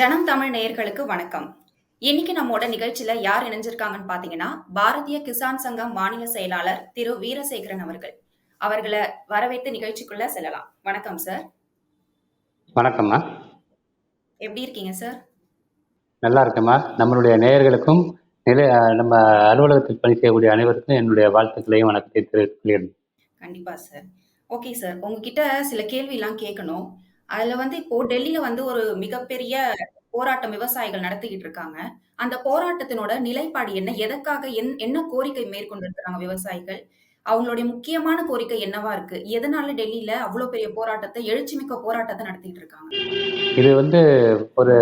ஜனம் தமிழ் நேயர்களுக்கு வணக்கம். இன்னைக்கு நம்மோட நிகழ்ச்சியில யார் இணைஞ்சிருக்காங்கன்னு பாத்தீங்கன்னா பாரதிய கிசான் சங்கம் மாநில செயலாளர் திரு வீரசேகரன் அவர்கள். அவர்களை வரவேற்று நிகழ்ச்சிக்குள்ள செல்லலாம். வணக்கம் சார் வணக்கம்மா. எப்படி இருக்கீங்க சார் நல்லா இருக்கேம்மா. நம்மளுடைய நேயர்களுக்கும் நிலை நம்ம அலுவலகத்தில் பணி செய்யக்கூடிய அனைவருக்கும் என்னுடைய வாழ்த்துக்களையும் வணக்கத்தை தெரிவித்துள்ளேன் கண்டிப்பா சார் ஓகே சார் உங்ககிட்ட சில கேள்வி எல்லாம் கேட்கணும். அதுல வந்து இப்போ டெல்லியில வந்து ஒரு மிகப்பெரிய போராட்டம் விவசாயிகள் நடத்திக்கிட்டு இருக்காங்க. அந்த போராட்டத்தினோட நிலைப்பாடு என்ன? எதற்காக என் என்ன கோரிக்கை மேற்கொண்டு இருக்கிறாங்க விவசாயிகள்? அவங்களுடைய முக்கியமான கோரிக்கை என்னவா இருக்கு? எதனால டெல்லியில அவ்வளவு பெரிய போராட்டத்தை எழுச்சிமிக்க போராட்டத்தை நடத்திட்டு இருக்காங்க? இது வந்து ஒரு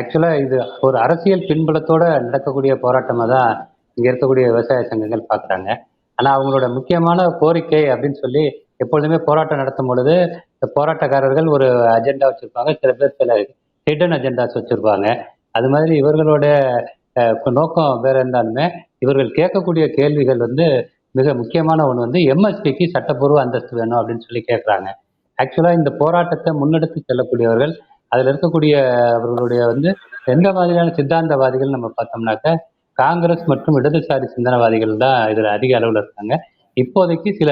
ஆக்சுவலாக இது ஒரு அரசியல் பின்புலத்தோட நடக்கக்கூடிய போராட்டமாக தான் இங்கே இருக்கக்கூடிய விவசாய சங்கங்கள் பார்க்குறாங்க. ஆனால் அவங்களோட முக்கியமான கோரிக்கை அப்படின்னு சொல்லி எப்பொழுதுமே போராட்டம் நடத்தும் பொழுது போராட்டக்காரர்கள் ஒரு அஜெண்டா வச்சுருப்பாங்க. சில பேர் சில ஹிடன் அஜெண்டாஸ் வச்சுருப்பாங்க. அது மாதிரி இவர்களோட நோக்கம் வேற இருந்தாலுமே இவர்கள் கேட்கக்கூடிய கேள்விகள் வந்து மிக முக்கியமான ஒன்று வந்து எம்எஸ்பிக்கு சட்டப்பூர்வ அந்தஸ்து வேணும் அப்படின்னு சொல்லி கேட்குறாங்க. ஆக்சுவலாக இந்த போராட்டத்தை முன்னெடுத்து செல்லக்கூடியவர்கள் அதில் இருக்கக்கூடிய அவர்களுடைய வந்து எந்த மாதிரியான சித்தாந்தவாதிகள் நம்ம பார்த்தோம்னாக்க காங்கிரஸ் மற்றும் இடதுசாரி சிந்தனவாதிகள் தான் இதில் அதிக அளவில் இருக்காங்க. இப்போதைக்கு சில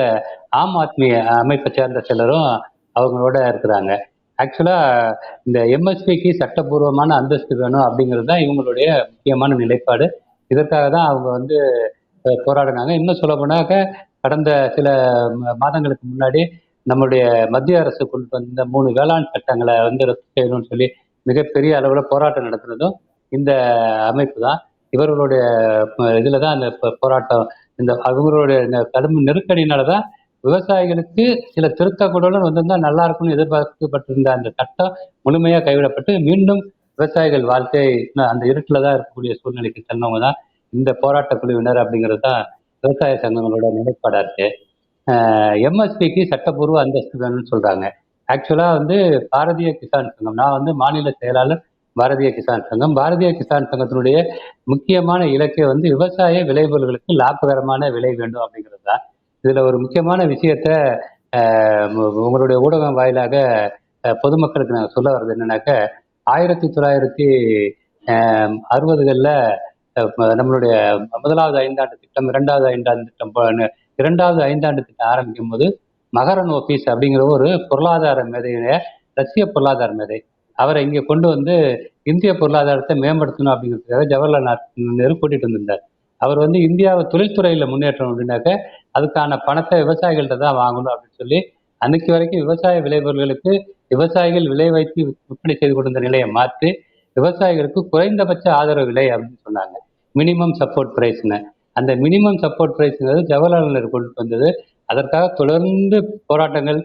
ஆம் ஆத்மி அமைப்பை சேர்ந்த சிலரும் அவங்களோட இருக்கிறாங்க. ஆக்சுவலாக இந்த எம்எஸ்பிக்கு சட்டப்பூர்வமான அந்தஸ்து வேணும் அப்படிங்கிறது தான் இவங்களுடைய முக்கியமான நிலைப்பாடு. இதற்காக தான் அவங்க வந்து போராடினாங்க. இன்னும் சொல்ல போனாக்க கடந்த சில மாதங்களுக்கு முன்னாடி நம்முடைய மத்திய அரசு கொண்டு வந்த மூணு வேளாண் சட்டங்களை வந்து ரத்து செய்யணும்னு சொல்லி மிகப்பெரிய அளவில் போராட்டம் நடத்துனதும் இந்த அமைப்பு தான். இவர்களுடைய இதில் தான் அந்த போராட்டம் இந்த அவங்களுடைய இந்த கடும் நெருக்கடியினால தான் விவசாயிகளுக்கு சில திருத்தங்களுடன் வந்திருந்தா நல்லா இருக்கும்னு எதிர்பார்க்கப்பட்டிருந்த அந்த சட்டம் முழுமையாக கைவிடப்பட்டு மீண்டும் விவசாயிகள் வாழ்க்கை அந்த இருட்டில் தான் இருக்கக்கூடிய சூழ்நிலைக்கு சென்றவங்க தான் இந்த போராட்ட குழுவினர் அப்படிங்கிறது தான் விவசாய சங்கங்களோட நிலைப்பாடாக இருக்கு. எம்எஸ்பிக்கு சட்டப்பூர்வ அந்தஸ்து வேணும்னு சொல்றாங்க. ஆக்சுவலா வந்து பாரதிய கிசான் சங்கம் நான் வந்து மாநில செயலாளர் பாரதிய கிசான் சங்கம். பாரதிய கிசான் சங்கத்தினுடைய முக்கியமான இலக்கை வந்து விவசாய விளைபொருள்களுக்கு லாபகரமான விலை வேண்டும் அப்படிங்கிறது தான். இதுல ஒரு முக்கியமான விஷயத்த உங்களுடைய ஊடகம் வாயிலாக பொதுமக்களுக்கு நான் சொல்ல வர்றது என்னன்னாக்க ஆயிரத்தி தொள்ளாயிரத்தி அறுபதுகளில் நம்மளுடைய முதலாவது ஐந்தாண்டு திட்டம் இரண்டாவது ஐந்தாண்டு திட்டம் இரண்டாவது ஐந்தாண்டு திட்டம் ஆரம்பிக்கும் போது மகரன் ஓபீஸ் அப்படிங்கிற ஒரு பொருளாதார மேதையுடைய ரஷ்ய பொருளாதார மேதை அவரை இங்கே கொண்டு வந்து இந்திய பொருளாதாரத்தை மேம்படுத்தணும் அப்படிங்கிறதுக்காக ஜவஹர்லால் நேரு கூட்டிட்டு வந்திருந்தார். அவர் வந்து இந்தியாவை தொழில்துறையில் முன்னேற்றம் அப்படின்னாக்க அதுக்கான பணத்தை விவசாயிகள்கிட்ட தான் வாங்கணும் அப்படின்னு சொல்லி அன்னைக்கு வரைக்கும் விவசாய விளைபொருள்களுக்கு விவசாயிகள் விலை வைத்து விற்பனை செய்து கொண்டிருந்த நிலையை மாற்றி விவசாயிகளுக்கு குறைந்தபட்ச ஆதரவு விலை அப்படின்னு சொன்னாங்க. மினிமம் சப்போர்ட் பிரைஸ்னு அந்த மினிமம் சப்போர்ட் பிரைஸ்ங்கிறது ஜவஹர்லால் நேரு கொண்டு வந்தது. அதற்காக தொடர்ந்து போராட்டங்கள்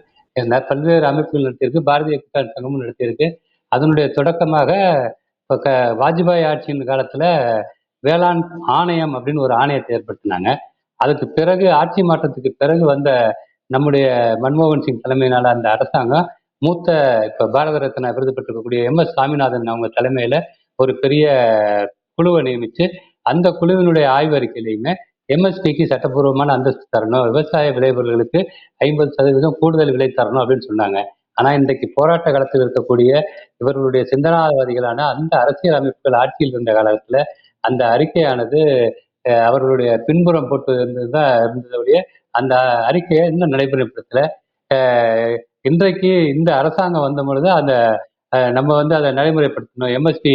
பல்வேறு அமைப்புகள் நடத்தியிருக்கு. பாரதிய கிசான் சங்கமும் நடத்தியிருக்கு. அதனுடைய தொடக்கமாக இப்போ க வாஜ்பாய் ஆட்சியின் காலத்தில் வேளாண் ஆணையம் அப்படின்னு ஒரு ஆணையத்தை ஏற்படுத்தினாங்க. அதுக்கு பிறகு ஆட்சி மாற்றத்துக்கு பிறகு வந்த நம்முடைய மன்மோகன் சிங் தலைமையினால அந்த அரசாங்கம் மூத்த இப்போ பாரத ரத்னா விருது பெற்றிருக்கக்கூடிய எம் எஸ் சாமிநாதன் அவங்க தலைமையில ஒரு பெரிய குழுவை நியமித்து அந்த குழுவினுடைய ஆய்வறிக்கையிலையுமே எம்எஸ்பிக்கு சட்டப்பூர்வமான அந்தஸ்து தரணும் விவசாய விளைபொருள்களுக்கு ஐம்பது சதவீதம் கூடுதல் விலை தரணும் அப்படின்னு சொன்னாங்க. ஆனா இன்றைக்கு போராட்ட காலத்தில் இருக்கக்கூடிய இவர்களுடைய சிந்தனாவாதிகளான அந்த அரசியல் அமைப்புகள் ஆட்சியில் இருந்த காலத்துல அந்த அறிக்கையானது அவர்களுடைய பின்புறம் போட்டு இருந்ததுதான் இருந்ததுடைய அந்த அறிக்கையை இன்னும் நடைமுறைப்படுத்தல. இன்றைக்கு இந்த அரசாங்கம் வந்த பொழுது அந்த நம்ம வந்து அதை நடைமுறைப்படுத்தணும். எம்எஸ்பி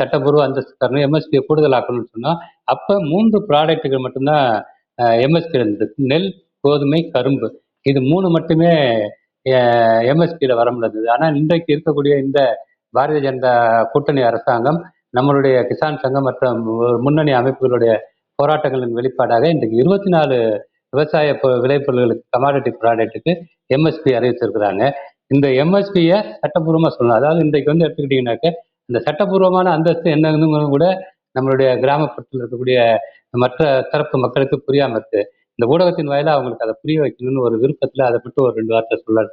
சட்டப்பூர்வ அந்தஸ்து தரணும். எம்எஸ்பி கூடுதலாக்கணும்னு சொன்னோம். அப்ப மூன்று ப்ராடக்ட்டுகள் மட்டும்தான் எம்எஸ்பி இருந்தது. நெல் கோதுமை கரும்பு. இது மூணு மட்டுமே எம்எஸ்பியில் வர முடியாது. ஆனால் இன்றைக்கு இருக்கக்கூடிய இந்த பாரதிய ஜனதா கூட்டணி அரசாங்கம் நம்மளுடைய கிசான் சங்கம் மற்றும் முன்னணி அமைப்புகளுடைய போராட்டங்களின் வெளிப்பாடாக இன்றைக்கு இருபத்தி நாலு விவசாய பொ- விளைபொருள்களுக்கு கமாடிட்டி ப்ராடக்ட்டுக்கு எம்எஸ்பி அறிவிச்சிருக்கிறாங்க இந்த எம்எஸ்பியை சட்டப்பூர்வமாக சொல்லணும். அதாவது இன்றைக்கு வந்து எடுத்துக்கிட்டீங்கன்னாக்க இந்த சட்டப்பூர்வமான அந்தஸ்து என்னங்கிறது கூட நம்மளுடைய கிராமப்புறத்தில் இருக்கக்கூடிய மற்ற தரப்பு மக்களுக்கு புரியாமல் இருக்குது இந்த ஊடகத்தின் வாயில அவங்களுக்கு அதை புரிய வைக்கணும்னு ஒரு விருப்பத்துல அதை மட்டும் ஒரு ரெண்டு வார்த்தை சொல்ல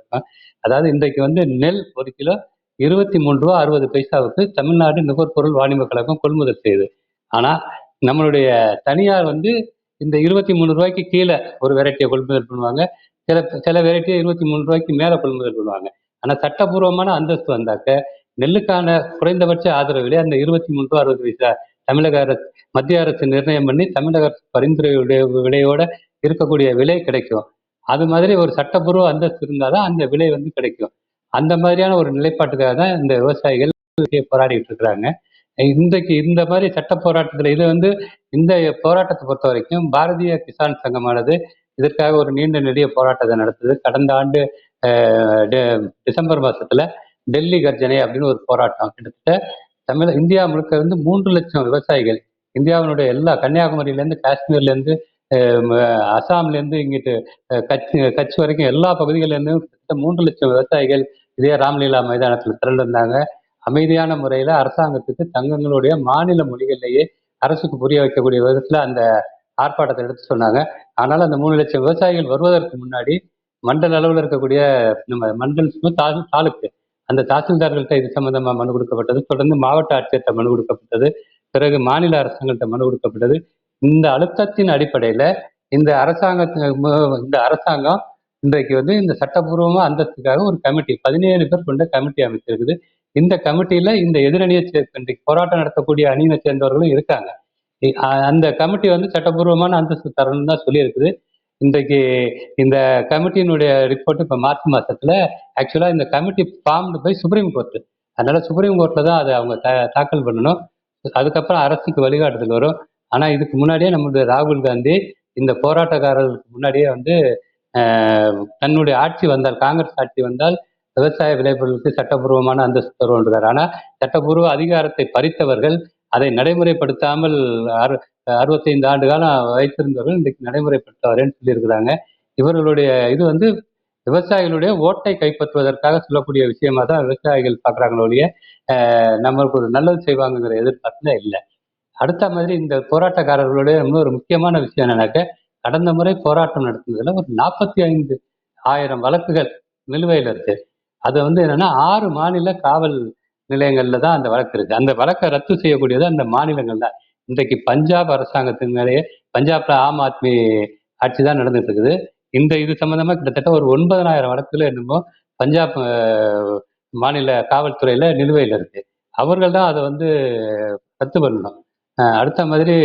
அதாவது இன்றைக்கு வந்து நெல் ஒரு கிலோ இருபத்தி மூணு ரூபா அறுபது பைசாவுக்கு தமிழ்நாடு நுகர்பொருள் வாணிப கழகம் கொள்முதல் செய்யுது. ஆனா நம்மளுடைய தனியார் வந்து இந்த இருபத்தி மூணு ரூபாய்க்கு கீழே ஒரு வெரைட்டியை கொள்முதல் பண்ணுவாங்க. சில சில வெரைட்டியை இருபத்தி மூணு ரூபாய்க்கு மேல கொள்முதல் பண்ணுவாங்க. ஆனா சட்டபூர்வமான அந்தஸ்து வந்தாக்க நெல்லுக்கான குறைந்தபட்ச ஆதரவு விலை அந்த இருபத்தி மூணு ரூபா அறுபது பைசா தமிழக அரசு மத்திய அரசு நிர்ணயம் பண்ணி தமிழக அரசு பரிந்துரை விலையோட இருக்கக்கூடிய விலை கிடைக்கும். அது மாதிரி ஒரு சட்டப்பூர்வ அந்தஸ்து இருந்தால் தான் அந்த விலை வந்து கிடைக்கும். அந்த மாதிரியான ஒரு நிலைப்பாட்டுக்காக தான் இந்த விவசாயிகள் போராடிட்டு இருக்கிறாங்க. இன்றைக்கு இந்த மாதிரி சட்ட போராட்டத்தில் இது வந்து இந்த போராட்டத்தை பொறுத்த வரைக்கும் பாரதிய கிசான் சங்கமானது இதற்காக ஒரு நீண்ட நெடிய போராட்டத்தை நடத்துது. கடந்த ஆண்டு டிசம்பர் மாசத்துல டெல்லி கர்ஜனை அப்படின்னு ஒரு போராட்டம். கிட்டத்தட்ட தமிழ் இந்தியா முழுக்க வந்து மூன்று லட்சம் விவசாயிகள் இந்தியாவினுடைய எல்லா கன்னியாகுமரியிலேருந்து காஷ்மீர்லேருந்து அசாம்லேருந்து இங்கிட்டு கட்சி கட்ச் கட்ச் வரைக்கும் எல்லா பகுதிகளிலேருந்தும் கிட்ட மூன்று லட்சம் விவசாயிகள் இதே ராம்லீலா மைதானத்தில் திரண்டிருந்தாங்க. அமைதியான முறையில் அரசாங்கத்துக்கு தங்களுடைய மாநில மொழிகளிலேயே அரசுக்கு புரிய வைக்கக்கூடிய விதத்தில் அந்த ஆர்ப்பாட்டத்தை எடுத்து சொன்னாங்க. ஆனால் அந்த மூணு லட்சம் விவசாயிகள் வருவதற்கு முன்னாடி மண்டல அளவில் இருக்கக்கூடிய நம்ம மண்டல் தாசு தாலுக்கு அந்த தாசில்தார்கள்ட்ட இது சம்பந்தமாக மனு கொடுக்கப்பட்டது. தொடர்ந்து மாவட்ட ஆட்சியர்கிட்ட மனு கொடுக்கப்பட்டது. பிறகு மாநில அரசாங்கள்கிட்ட மனு கொடுக்கப்பட்டது. இந்த அழுத்தத்தின் அடிப்படையில இந்த அரசாங்கத்து மு- இந்த அரசாங்கம் இன்றைக்கு வந்து இந்த சட்டப்பூர்வமா அந்தஸ்துக்காக ஒரு கமிட்டி பதினேழு பேர் கொண்ட கமிட்டி அமைச்சிருக்குது இந்த கமிட்டியில இந்த எதிரணியை இன்றைக்கு போராட்டம் நடத்தக்கூடிய அணியினை சேர்ந்தவர்களும் இருக்காங்க. அந்த கமிட்டி வந்து சட்டப்பூர்வமான அந்தஸ்து தரணும்னு தான் சொல்லியிருக்குது. இன்றைக்கு இந்த கமிட்டியினுடைய ரிப்போர்ட் இப்போ மார்ச் மாசத்துல ஆக்சுவலா இந்த கமிட்டி ஃபார்ம்டு போய் சுப்ரீம் கோர்ட் அதனால சுப்ரீம் கோர்ட்ல தான் அதை அவங்க தாக்கல் பண்ணணும். அதுக்கப்புறம் அரசுக்கு வழிகாட்டுதல் வரும். ஆனால் இதுக்கு முன்னாடியே நம்மளுடைய ராகுல் காந்தி இந்த போராட்டக்காரர்களுக்கு முன்னாடியே வந்து தன்னுடைய ஆட்சி வந்தால் காங்கிரஸ் ஆட்சி வந்தால் விவசாய விளைபொருளுக்கு சட்டப்பூர்வமான அந்தஸ்து தருவோன்றார் ஆனால் சட்டப்பூர்வ அதிகாரத்தை பறித்தவர்கள் அதை நடைமுறைப்படுத்தாமல் அறு அறுபத்தைந்து ஆண்டு காலம் வைத்திருந்தவர்கள் இன்றைக்கு நடைமுறைப்படுத்தவரேன்னு சொல்லியிருக்கிறாங்க. இவர்களுடைய இது வந்து விவசாயிகளுடைய ஓட்டை கைப்பற்றுவதற்காக சொல்லக்கூடிய விஷயமா தான் விவசாயிகள் பார்க்குறாங்களோ ஒழிய நம்மளுக்கு ஒரு நல்லது செய்வாங்கங்கிற எதிர்பார்ப்புல இல்லை. அடுத்த மாதிரி இந்த போராட்டக்காரர்களுடைய இன்னொரு முக்கியமான விஷயம் என்னன்னாக்க கடந்த முறை போராட்டம் நடத்தினதுல ஒரு நாற்பத்தி ஐந்து ஆயிரம் வழக்குகள் நிலுவையில் இருக்கு. அது வந்து என்னன்னா ஆறு மாநில காவல் நிலையங்கள்ல தான் அந்த வழக்கு இருக்கு. அந்த வழக்கை ரத்து செய்யக்கூடியது அந்த மாநிலங்கள் தான். இன்றைக்கு பஞ்சாப் அரசாங்கத்தின் மேலேயே பஞ்சாப்ல ஆம் ஆத்மி ஆட்சி தான் நடந்துட்டு இருக்குது. இந்த இது சம்பந்தமா கிட்டத்தட்ட ஒரு ஒன்பதனாயிரம் வழக்குல என்னமோ பஞ்சாப் மாநில காவல்துறையில நிலுவையில் இருக்கு. அவர்கள் தான் அதை வந்து ரத்து பண்ணணும். அடுத்த மாதிரி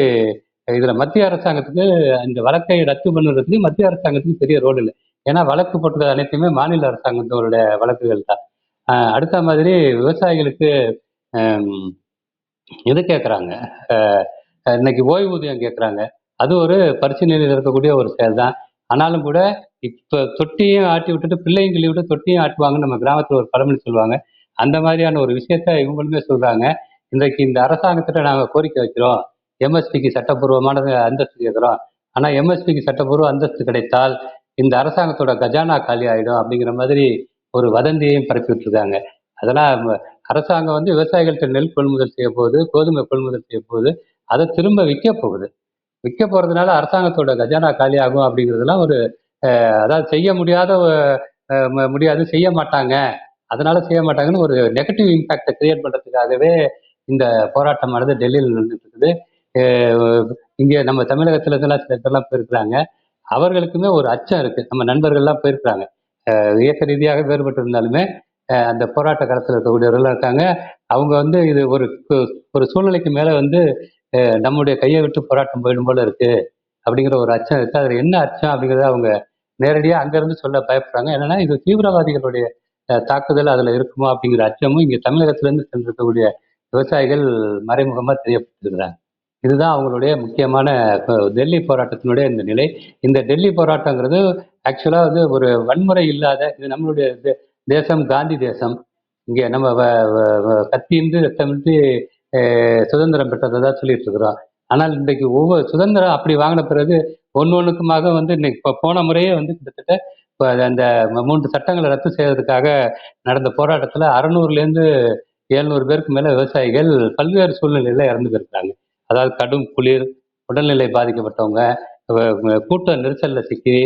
இதுல மத்திய அரசாங்கத்துக்கு இந்த வழக்கை ரத்து பண்ணுறதுக்கு மத்திய அரசாங்கத்துக்கு பெரிய ரோல் இல்லை. ஏன்னா வழக்கு போட்டது அனைத்துமே மாநில அரசாங்கத்தோட வழக்குகள் தான். அடுத்த மாதிரி விவசாயிகளுக்கு இது கேட்குறாங்க இன்னைக்கு ஓய்வூதியம் கேட்குறாங்க அது ஒரு பரிசீலனையில் இருக்கக்கூடிய ஒரு செயல் தான் ஆனாலும் கூட இப்போ தொட்டியும் ஆட்டி விட்டுட்டு பிள்ளைங்களை விட்டு தொட்டியும் ஆட்டுவாங்கன்னு நம்ம கிராமத்தில் ஒரு பழமொழி சொல்லுவாங்க. அந்த மாதிரியான ஒரு விஷயத்த இவங்களுமே சொல்கிறாங்க இன்றைக்கு இந்த அரசாங்கத்திட்ட நாங்கள் கோரிக்கை வைக்கிறோம். எம்எஸ்பிக்கு சட்டப்பூர்வமான அந்தஸ்து கேட்குறோம். ஆனால் எம்எஸ்பிக்கு சட்டப்பூர்வ அந்தஸ்து கிடைத்தால் இந்த அரசாங்கத்தோட கஜானா காலி ஆகிடும் அப்படிங்கிற மாதிரி ஒரு வதந்தியையும் பரப்பி விட்டுருக்காங்க. அதெல்லாம் அரசாங்கம் வந்து விவசாயிகள்கிட்ட நெல் கொள்முதல் செய்ய போகுது கோதுமை கொள்முதல் செய்ய போகுது. அதை திரும்ப விற்க போகுது. விற்க போகிறதுனால அரசாங்கத்தோட கஜானா காலி ஆகும் அப்படிங்கிறதுலாம் ஒரு அதாவது செய்ய முடியாத முடியாது செய்ய மாட்டாங்க. அதனால செய்ய மாட்டாங்கன்னு ஒரு நெகட்டிவ் இம்பாக்டை கிரியேட் பண்ணுறதுக்காகவே இந்த போராட்டமானது டெல்லியில் நடந்துட்டு இருக்குது இங்கே நம்ம தமிழகத்துல இருந்தெல்லாம் சில பேர்லாம் போயிருக்கிறாங்க. அவர்களுக்குமே ஒரு அச்சம் இருக்கு. நம்ம நண்பர்கள்லாம் போயிருக்கிறாங்க. இயக்க ரீதியாக வேறுபட்டு இருந்தாலுமே அந்த போராட்ட காலத்தில் இருக்கக்கூடியவர்கள் இருக்காங்க. அவங்க வந்து இது ஒரு ஒரு சூழ்நிலைக்கு மேல வந்து நம்முடைய கையை விட்டு போராட்டம் போயிடும் போல இருக்கு அப்படிங்கிற ஒரு அச்சம் இருக்கு. அதுல என்ன அச்சம் அப்படிங்கறத அவங்க நேரடியாக அங்கிருந்து சொல்ல பயப்படுறாங்க. என்னன்னா இது தீவிரவாதிகளுடைய தாக்குதல் அதுல இருக்குமா அப்படிங்கிற அச்சமும் இங்க தமிழகத்துல இருந்து சென்றிருக்கக்கூடிய விவசாயிகள் மறைமுகமாக தெரியப்பட்டிருக்கிறாங்க இதுதான் அவங்களுடைய முக்கியமான டெல்லி போராட்டத்தினுடைய இந்த நிலை. இந்த டெல்லி போராட்டங்கிறது ஆக்சுவலா வந்து ஒரு வன்முறை இல்லாத இது நம்மளுடைய தேசம் காந்தி தேசம். இங்கே நம்ம வ- வ- கத்தியின்றி ரத்தமின்றி சுதந்திரம் பெற்றதை தான் சொல்லிட்டு இருக்கிறோம் ஆனால் இன்றைக்கு ஒவ்வொரு சுதந்திரம் அப்படி வாங்கின பிறகு ஒன்று ஒன்றுக்குமாக வந்து இன்னைக்கு இப்போ போன முறையே வந்து கிட்டத்தட்ட இப்போ அந்த மூன்று சட்டங்களை ரத்து செய்வதற்காக நடந்த போராட்டத்தில் அறநூறுலேருந்து எழுநூறு பேருக்கு மேலே விவசாயிகள் பல்வேறு சூழ்நிலையில் இறந்து போயிருக்காங்க. அதாவது கடும் குளிர் உடல்நிலை பாதிக்கப்பட்டவங்க கூட்ட நெரிசலில் சிக்கி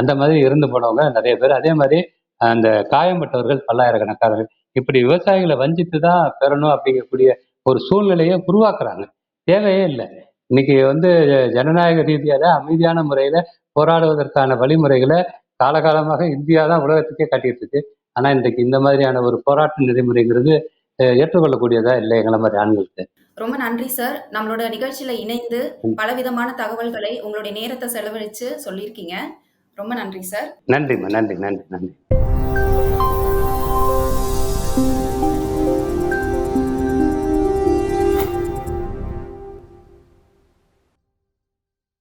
அந்த மாதிரி இறந்து போனவங்க நிறைய பேர். அதே மாதிரி அந்த காயம்பட்டவர்கள் பல்லாயிரக்கணக்கானவர்கள் இப்படி விவசாயிகளை வஞ்சித்து தான் பெறணும் அப்படிங்கக்கூடிய ஒரு சூழ்நிலையை உருவாக்குறாங்க. தேவையே இல்லை. இன்னைக்கு வந்து ஜனநாயக ரீதியாக அமைதியான முறையில போராடுவதற்கான வழிமுறைகளை காலகாலமாக இந்தியா தான் உலகத்துக்கே காட்டிட்டு இருக்கு. ஆனா இன்றைக்கு இந்த மாதிரியான ஒரு போராட்ட நெறிமுறைங்கிறது ஏற்றுக்கொள்ளக்கூடியதா இல்லை எங்களை மாதிரி ஆண்களுக்கு ரொம்ப நன்றி சார். நம்மளோட நிகழ்ச்சியில இணைந்து. பலவிதமான தகவல்களை உங்களுடைய நேரத்த செலவழிச்சு சொல்லியிருக்கீங்க. ரொம்ப நன்றி சார். நன்றிம்மா நன்றி நன்றி நன்றி